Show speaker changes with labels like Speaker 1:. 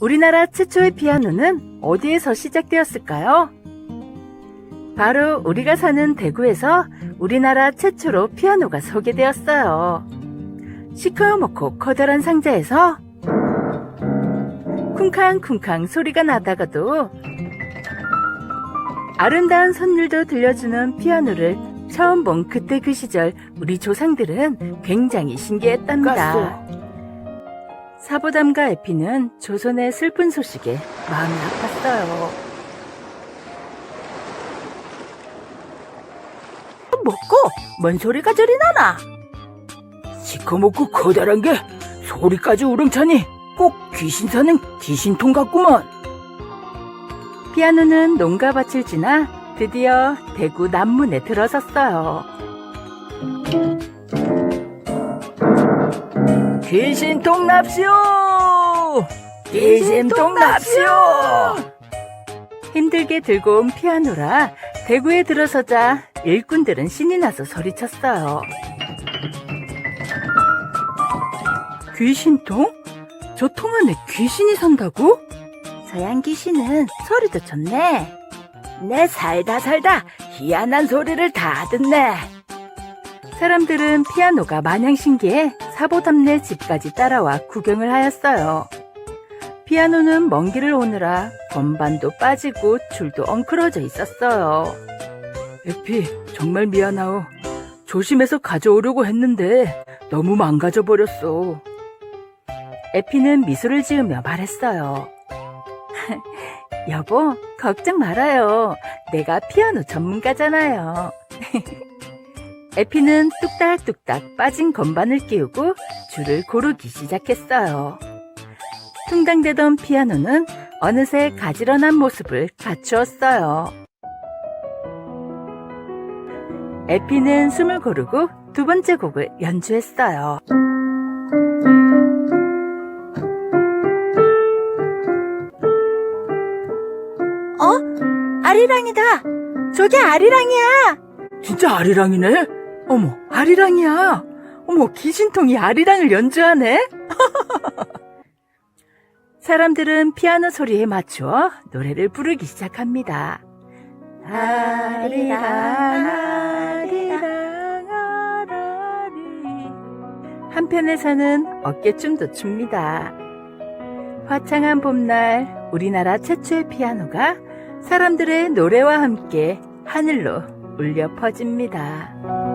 Speaker 1: 우리나라 최초의 피아노는 어디에서 시작되었을까요? 바로 우리가 사는 대구에서 우리나라 최초로 피아노가 소개되었어요. 시커멓고 커다란 상자에서 쿵쾅쿵쾅 소리가 나다가도 아름다운 선율도 들려주는 피아노를 처음 본 그때 그 시절 우리 조상들은 굉장히 신기했답니다. 사보담과 에피는 조선의 슬픈 소식에 마음이 아팠어요. 먹고 뭔 소리가 저리 나나?
Speaker 2: 시커멓고 커다란 게 소리까지 우렁차니 꼭 귀신 사는 귀신통 같구먼.
Speaker 1: 피아노는 농가 밭을 지나 드디어 대구 남문에 들어섰어요.
Speaker 2: 귀신통 납시오! 귀신통 납시오!
Speaker 1: 힘들게 들고 온 피아노라 대구에 들어서자 일꾼들은 신이 나서 소리쳤어요. 귀신통? 저 통 안에 귀신이 산다고? 서양 귀신은 소리도 좋네.
Speaker 2: 내 살다 살다 희한한 소리를 다 듣네.
Speaker 1: 사람들은 피아노가 마냥 신기해 사보담네 집까지 따라와 구경을 하였어요. 피아노는 먼 길을 오느라 건반도 빠지고 줄도 엉클어져 있었어요. 에피, 정말 미안하오. 조심해서 가져오려고 했는데 너무 망가져 버렸어. 에피는 미소를 지으며 말했어요. 여보, 걱정 말아요. 내가 피아노 전문가잖아요. 에피는 뚝딱뚝딱 빠진 건반을 끼우고 줄을 고르기 시작했어요. 퉁당대던 피아노는 어느새 가지런한 모습을 갖추었어요. 에피는 숨을 고르고 두 번째 곡을 연주했어요. 어? 아리랑이다! 저게 아리랑이야!
Speaker 2: 진짜 아리랑이네?
Speaker 1: 어머, 아리랑이야. 어머, 귀신통이 아리랑을 연주하네. 사람들은 피아노 소리에 맞추어 노래를 부르기 시작합니다. 아리랑, 아리랑, 아라리. 한편에서는 어깨춤도 춥니다. 화창한 봄날 우리나라 최초의 피아노가 사람들의 노래와 함께 하늘로 울려 퍼집니다.